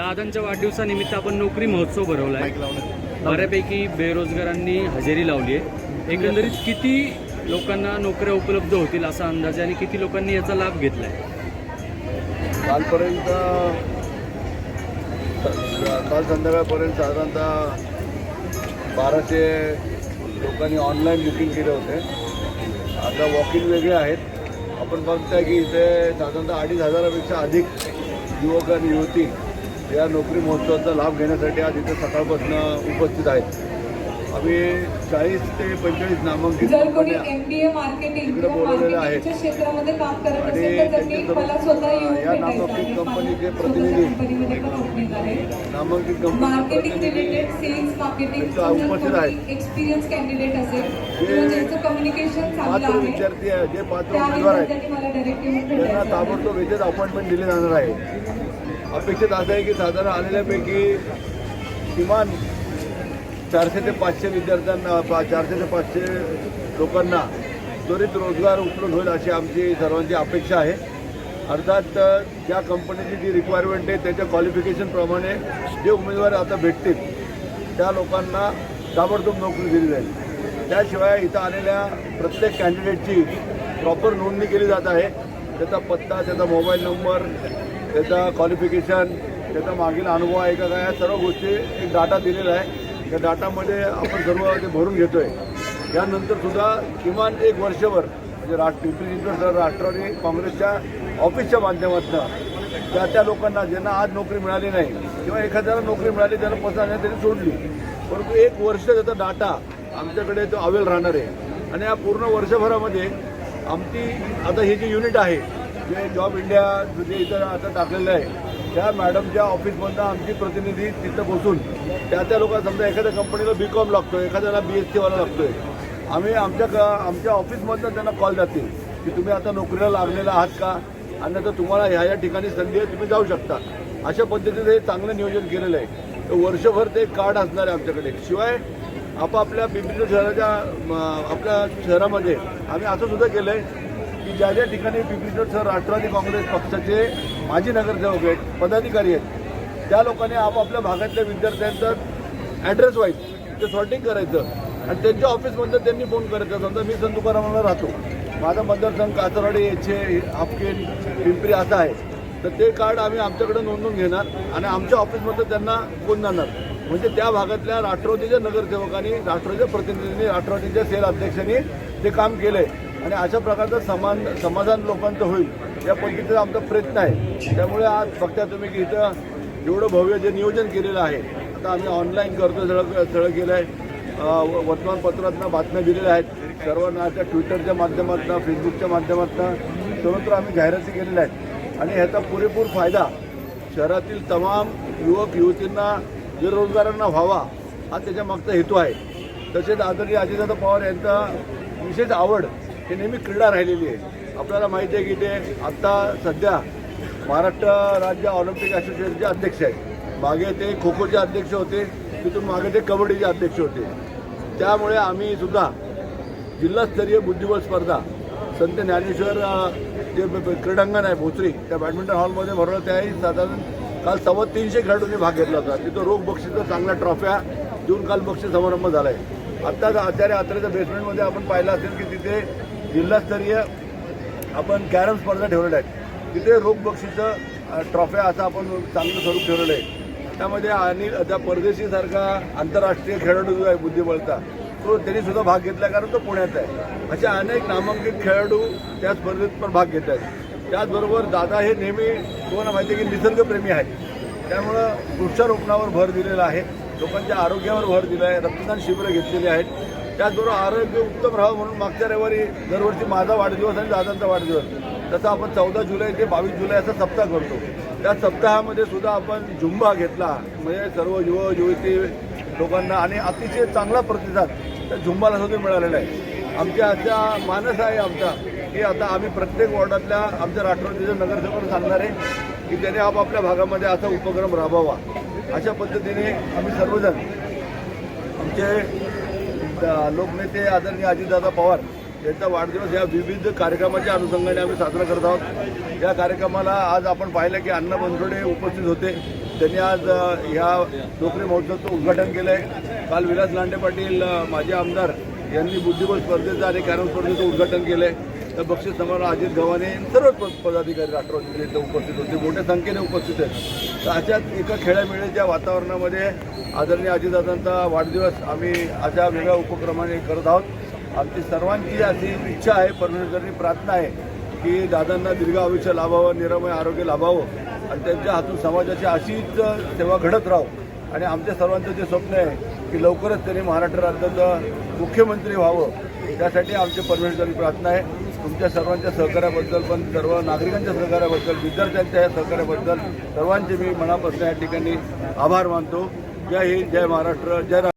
दादांच्या वाढदिवसानिमित्त आपण नोकरी महोत्सव माईक लावलं बऱ्यापैकी बेरोजगारांनी हजेरी लावली आहे. एकंदरीत किती लोकांना नोकऱ्या उपलब्ध होतील असा अंदाज आहे आणि किती लोकांनी याचा लाभ घेतलाय? कालपर्यंत काल संध्याकाळपर्यंत साधारणतः बाराशे लोकांनी ऑनलाईन बुकिंग केले होते. आता वॉक इन वेगळे आहेत. आपण बघताय की इथे साधारणतः अडीच हजारापेक्षा अधिक युवक आणि युवती या नोकरी महोत्सवाचा लाभ घेण्यासाठी आज इथे सकाळपासून उपस्थित आहेत आम्ही चाळीस ते पंचेचाळीस नामांकित इकडे बोलवलेले आहेत. आणि या नामांकित. कंपनीचे प्रतिनिधी नामांकित मार्केटिंग कंपनी उपस्थित आहेत. पात्र विद्यार्थी आहे जे पात्र उमेदवार आहेत त्यांनी. ताबडतोब याच्यात अपॉइंटमेंट दिली जाणार आहे अपेक्षित असं आहे की साधारण आलेल्यापैकी किमान चारशे ते पाचशे विद्यार्थ्यांना पा- चारशे ते पाचशे लोकांना त्वरित रोजगार उपलब्ध होईल अशी आमची सर्वांची अपेक्षा आहे. अर्थात ज्या कंपनीची जी रिक्वायरमेंट आहे त्याच्या क्वालिफिकेशनप्रमाणे जे उमेदवार आता भेटतील त्या लोकांना ताबडतोब नोकरी दिली जाईल. त्याशिवाय इथं आलेल्या प्रत्येक कॅन्डिडेटची प्रॉपर नोंदणी केली जात आहे. त्याचा पत्ता त्याचा मोबाईल नंबर त्याचा क्वालिफिकेशन त्याचा मागील अनुभव आहे का काय या सर्व गोष्टी एक डाटा दिलेला आहे. त्या डाटामध्ये आपण सर्व ते भरून घेतो आहे यानंतर सुद्धा किमान एक वर्षभर म्हणजे राष्ट्र पिंपरी चिंचवड राष्ट्रवादी काँग्रेसच्या ऑफिसच्या माध्यमातून त्या त्या लोकांना ज्यांना आज नोकरी मिळाली नाही किंवा एखाद्याला नोकरी मिळाली त्याला पसंत त्यांनी सोडली. परंतु एक वर्ष त्याचा डाटा आमच्याकडे तो अवेल राहणार आहे. आणि या पूर्ण वर्षभरामध्ये आमची आता हे जे युनिट आहे जे जॉब इंडिया जे इथं आता टाकलेलं आहे. त्या मॅडमच्या ऑफिसमधनं आमची प्रतिनिधी तिथं बसून त्या त्या लोकांना समजा एखाद्या कंपनीला बी कॉम लागतोय एखाद्याला बी एस सीवाला लागतोय. आम्ही आमच्या क आमच्या ऑफिसमधनं त्यांना कॉल जातील की तुम्ही आता नोकरीला लागलेला आहात का? आणि आता तुम्हाला ह्या या ठिकाणी संधी आहे तुम्ही जाऊ शकता. अशा पद्धतीचं हे चांगलं नियोजन केलेलं आहे. तर वर्षभर ते कार्ड असणार आहे आमच्याकडे. शिवाय आपापल्या पिंपरी शहराच्या आपल्या शहरामध्ये आम्ही असं सुद्धा केलं आहे की ज्या ज्या ठिकाणी पिंपरी सर राष्ट्रवादी काँग्रेस पक्षाचे माजी नगरसेवक आहेत पदाधिकारी आहेत त्या लोकांनी आपापल्या भागातल्या विद्यार्थ्यांचं ॲड्रेस वाईज ते सॉर्टिंग करायचं आणि त्यांच्या ऑफिसमधलं त्यांनी फोन करायचं. समजा मी संत तुकारामाला राहतो. माझा मतदारसंघ कासरवाडी येथे हापकेन पिंपरी असा आहे. तर ते कार्ड आम्ही आमच्याकडे नोंदवून घेणार आणि आमच्या ऑफिसमधलं त्यांना फोन जाणार. म्हणजे त्या भागातल्या राष्ट्रवादीच्या नगरसेवकांनी राष्ट्रवादीच्या प्रतिनिधींनी राष्ट्रवादीच्या सेल अध्यक्षांनी ते काम केलं आहे आणि अशा प्रकारचं समान समाधान लोकांचं होईल या पद्धतीचा आमचा प्रयत्न आहे. त्यामुळे आज बघता तुम्ही की इथं एवढं भव्य जे नियोजन केलेलं आहे आता आम्ही ऑनलाईन करतो सगळं सगळं केलं आहे वर्तमानपत्रातनं बातम्या दिलेल्या आहेत. सर्वांना आता ट्विटरच्या माध्यमातून फेसबुकच्या माध्यमातून सर्वत्र आम्ही जाहिराती केलेल्या आहेत. आणि ह्याचा पुरेपूर फायदा शहरातील तमाम युवक युवतींना बेरोजगारांना व्हावा हा त्याच्या मागचा हेतू आहे. तसेच आदरणीय अजितदादा पवार यांचा विशेष आवड ही नेहमी क्रीडा राहिलेली आहे. आपल्याला माहिती आहे की ते आत्ता सध्या महाराष्ट्र राज्य ऑलिम्पिक असोसिएशनचे अध्यक्ष आहेत. मागे ते खो खोचे अध्यक्ष होते तिथून मागे ते कबड्डीचे अध्यक्ष होते. त्यामुळे आम्ही सुद्धा जिल्हास्तरीय बुद्धिबळ स्पर्धा संत ज्ञानेश्वर जे क्रीडांगण आहे भोसरी त्या बॅडमिंटन हॉलमध्ये भरवलं त्याही साधारण काल सव्वा तीनशे खेळाडूंनी भाग घेतला होता. तिथं रोख बक्षीसं चांगल्या ट्रॉफ्या देऊन काल बक्षीस समारंभ झाला आहे आत्ताच आचार्य आत्रेच्या बेसमेंटमध्ये आपण पाहिलं असेल की तिथे जिल्हास्तरीय आपण कॅरम स्पर्धा ठेवलेल्या आहेत. तिथे रोख बक्षीचं ट्रॉफ्या असं आपण चांगलं स्वरूप ठेवलेलं आहे. त्यामध्ये आणि त्या परदेशीसारखा आंतरराष्ट्रीय खेळाडू जो आहे बुद्धिबळचा तो त्यांनी सुद्धा भाग घेतला कारण तो पुण्यात आहे. अशा अनेक नामांकित खेळाडू त्या स्पर्धेत पण भाग घेत आहेत. त्याचबरोबर दादा हे नेहमी तुम्हाला माहिती आहे की निसर्गप्रेमी आहेत. त्यामुळं वृक्षारोपणावर भर दिलेला आहे. लोकांच्या आरोग्यावर भर दिला आहे. रक्तदान शिबिरं घेतलेली आहेत. त्याचबरोबर आरोग्य उत्तम राहावं म्हणून मागच्या रविवारी दरवर्षी माझा वाढदिवस आणि दादांचा वाढदिवस. तसं आपण चौदा जुलै ते बावीस जुलै असा सप्ताह करतो. त्या सप्ताहामध्ये सुद्धा आपण झुंबा घेतला. म्हणजे सर्व युव युवती लोकांना आणि अतिशय चांगला प्रतिसाद त्या झुंबाला सुद्धा मिळालेला आहे. आमच्या अशा मानस आहे आमचा की आता आम्ही प्रत्येक वॉर्डातल्या आमच्या राष्ट्रवादीच्या नगरसेवक सांगणार आहे की त्याने आपापल्या भागामध्ये असा उपक्रम राबवावा. अशा पद्धतीने आम्ही सर्वजण आमचे लोकनेते आदरणीय अजितदादा पवार यांचा वाढदिवस या विविध कार्यक्रमाच्या अनुषंगाने आम्ही साजरा करत आहोत. या कार्यक्रमाला आज आपण पाहिलं की अण्णा बनसोडे उपस्थित होते. त्यांनी आज ह्या नोकरी महोत्सवाचं उद्घाटन केलं आहे काल विलास लांडे पाटील माजी आमदार यांनी बुद्धिबळ स्पर्धेचं आणि कॅरम स्पर्धेचं उद्घाटन केलं आहे तर बक्षीस समारोह अजित गव्हाणे सर्व प- पदाधिकारी राष्ट्रवादीचे इथं उपस्थित होते. मोठ्या संख्येने उपस्थित आहेत. तर अशाच एका खेळामेळीच्या वातावरणामध्ये आदरणीय अजितदादांचा वाढदिवस आम्ही अशा वेगळ्या उपक्रमाने करत आहोत. आमची सर्वांची अशी इच्छा आहे परमेश्वरांनी प्रार्थना आहे की दादांना दीर्घ आयुष्य लाभावं निरामय आरोग्य लाभावं आणि त्यांच्या हातून समाजाची अशीच सेवा घडत राहो. आणि आमच्या सर्वांचं जे स्वप्न आहे की लवकरच त्यांनी महाराष्ट्र राज्याचं मुख्यमंत्री व्हावं त्यासाठी आमची परमेश्वरी प्रार्थना आहे. तुमच्या सर्वांच्या सहकार्याबद्दल पण सर्व नागरिकांच्या सहकार्याबद्दल विद्यार्थ्यांच्या या सहकार्याबद्दल सर्वांचे मी मनापासून या ठिकाणी आभार मानतो. जय हिंद जय महाराष्ट्र जय